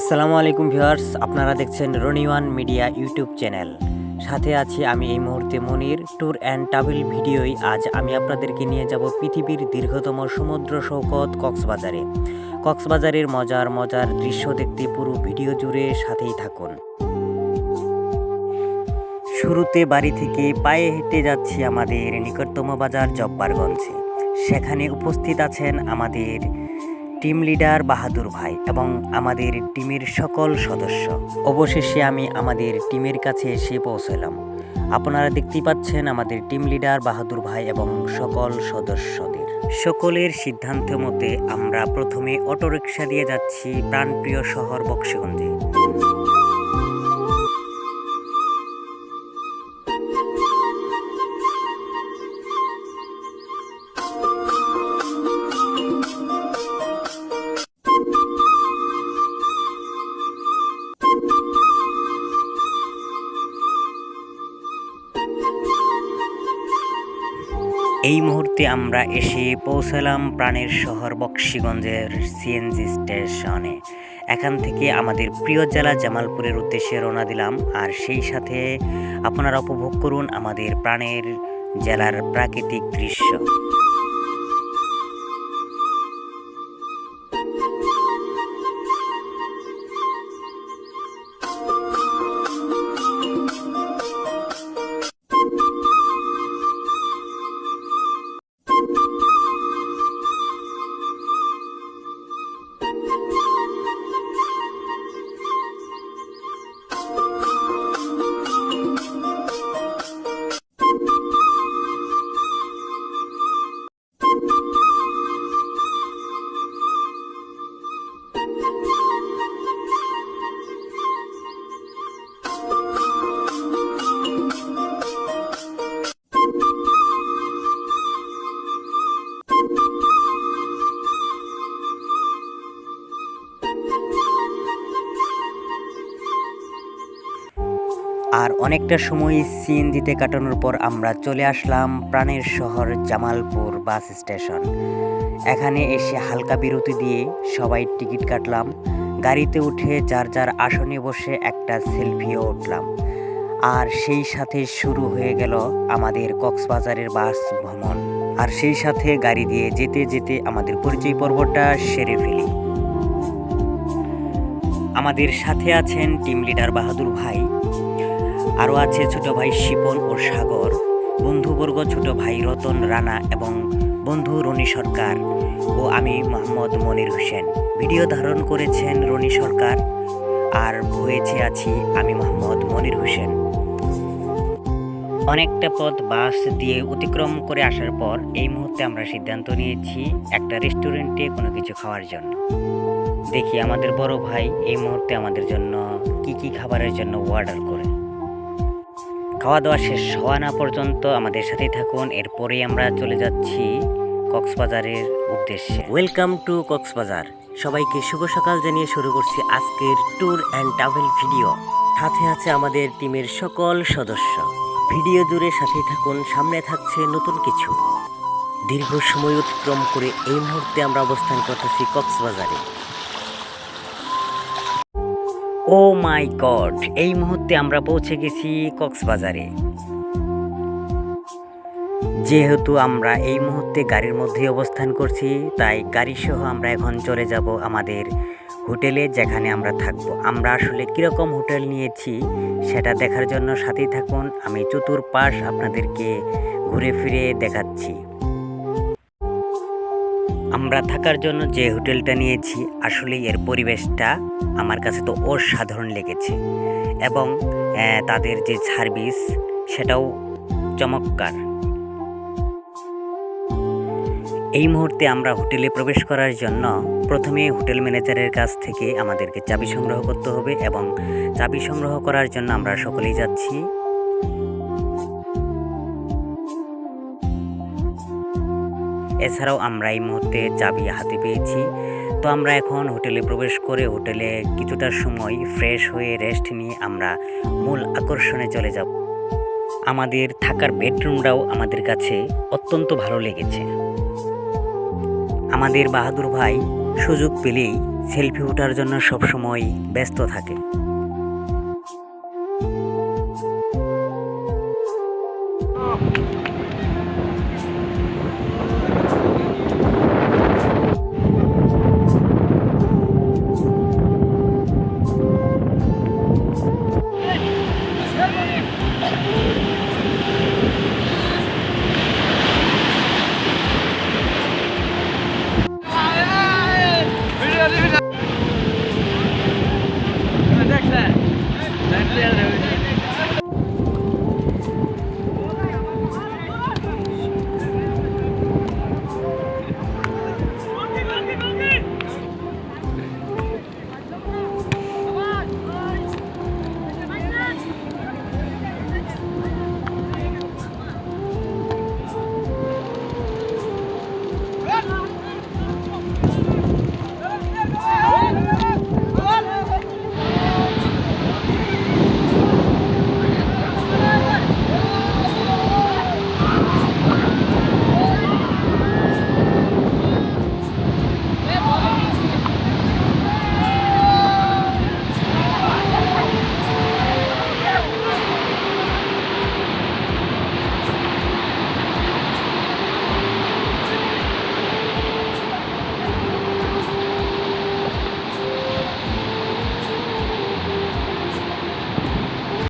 আসসালামু আলাইকুম ভিউয়ার্স, আপনারা দেখছেন রনিওয়ান মিডিয়া ইউটিউব চ্যানেল। সাথে আছি আমি এই মুহূর্তে মনির। ট্যুর অ্যান্ড ট্রাভেল ভিডিওই আজ আমি আপনাদেরকে নিয়ে যাব পৃথিবীর দীর্ঘতম সমুদ্র সৈকত কক্সবাজারে। কক্সবাজারের মজার মজার দৃশ্য দেখতে পুরো ভিডিও জুড়ে সাথেই থাকুন। শুরুতে বাড়ি থেকে পায়ে হেঁটে যাচ্ছি আমাদের নিকটতম বাজার জব্বারগঞ্জে। সেখানে উপস্থিত আছেন আমাদের টিম লিডার বাহাদুর ভাই এবং আমাদের টিমের সকল সদস্য। অবশেষে আমি আমাদের টিমের কাছে এসে পৌঁছলাম। আপনারা দেখতেই পাচ্ছেন আমাদের টিম লিডার বাহাদুর ভাই এবং সকল সদস্যদের। সকলের সিদ্ধান্ত মতে আমরা প্রথমে অটোরিকশা দিয়ে যাচ্ছি প্রাণপ্রিয় শহর বক্সগঞ্জে। এই মুহূর্তে আমরা এসে পৌঁছালাম প্রাণের শহর বক্সিগঞ্জের সিএনজি স্টেশনে। এখান থেকে আমাদের প্রিয় জেলা জামালপুরের উদ্দেশ্যে রওনা দিলাম। আর সেই সাথে আপনারা উপভোগ করুন আমাদের প্রাণের জেলার প্রাকৃতিক দৃশ্য। আর অনেকটা সময় সিএনজিতে কাটানোর পর আমরা চলে আসলাম প্রাণের শহর জামালপুর বাস স্টেশন। এখানে এসে হালকা বিরতি দিয়ে সবাই টিকিট কাটলাম। গাড়িতে উঠে যার যার আসনে বসে একটা সেলফিও উঠলাম। আর সেই সাথে শুরু হয়ে গেল আমাদের কক্সবাজারের বাস ভ্রমণ। আর সেই সাথে গাড়ি দিয়ে যেতে যেতে আমাদের পরিচয় পর্বটা সেরে ফেলি। আমাদের সাথে আছেন টিম লিডার বাহাদুর ভাই। আরও আছে ছোট ভাই শিপন ও সাগর বন্ধুবর্গ ছোট ভাই রতন রানা এবং বন্ধু রনি সরকার ও আমি মোহাম্মদ মনির হোসেন। ভিডিও ধারণ করেছেন রনি সরকার, আর হয়েছে আছি আমি মোহাম্মদ মনির হোসেন। অনেকটা পথ বাস দিয়ে অতিক্রম করে আসার পর এই মুহূর্তে আমরা সিদ্ধান্ত নিয়েছি একটা রেস্টুরেন্টে কোনো কিছু খাওয়ার জন্য। দেখি আমাদের বড় ভাই এই মুহূর্তে আমাদের জন্য কি কি খাবারের জন্য অর্ডার করে। খাওয়া দাওয়া শেষ হওয়া না পর্যন্ত আমাদের সাথেই থাকুন। এরপরেই আমরা চলে যাচ্ছি কক্সবাজারের উদ্দেশ্যে। Welcome to Cox's Bazar. সবাইকে শুভ সকাল জানিয়ে শুরু করছি আজকের ট্যুর অ্যান্ড ট্রাভেল ভিডিও সাথে আছে আমাদের টিমের সকল সদস্য। ভিডিও জুড়ে সাথেই থাকুন, সামনে থাকছে নতুন কিছু। দীর্ঘ সময় অতিক্রম করে এই মুহূর্তে আমরা অবস্থান করতেছি কক্সবাজারে। ও মাই গড, এই মুহূর্তে আমরা পৌঁছে গেছি কক্সবাজারে। যেহেতু আমরা এই মুহূর্তে গাড়ির মধ্যে অবস্থান করছি, তাই গাড়ি সহ আমরা এখন চলে যাব আমাদের হোটেলে যেখানে আমরা থাকব। আমরা আসলে কীরকম হোটেল নিয়েছি, সেটা দেখার জন্য সাথেই থাকুন। আমি চতুর্পাশ আপনাদেরকে ঘুরে ফিরে দেখাচ্ছি। আমরা থাকার জন্য যে হোটেলটা নিয়েছি আসলে এর পরিবেশটা আমার কাছে তো অসাধারণ লেগেছে। এবং তাদের যে সার্ভিস, সেটাও চমৎকার। এই মুহূর্তে আমরা হোটেলে প্রবেশ করার জন্য প্রথমে হোটেল ম্যানেজারের কাছ থেকে আমাদেরকে চাবি সংগ্রহ করতে হবে এবং চাবি সংগ্রহ করার জন্য আমরা সকলেই যাচ্ছি। এছাড়াও আমরা এই মুহূর্তে চাবি হাতে পেয়েছি। তো আমরা এখন হোটেলে প্রবেশ করে হোটেলে কিছুটা সময় ফ্রেশ হয়ে রেস্ট নিয়ে আমরা মূল আকর্ষণে চলে যাব। আমাদের থাকার বেডরুমটাও আমাদের কাছে অত্যন্ত ভালো লেগেছে। আমাদের বাহাদুর ভাই সুযোগ পেলেই সেলফি ওঠার জন্য সবসময় ব্যস্ত থাকে।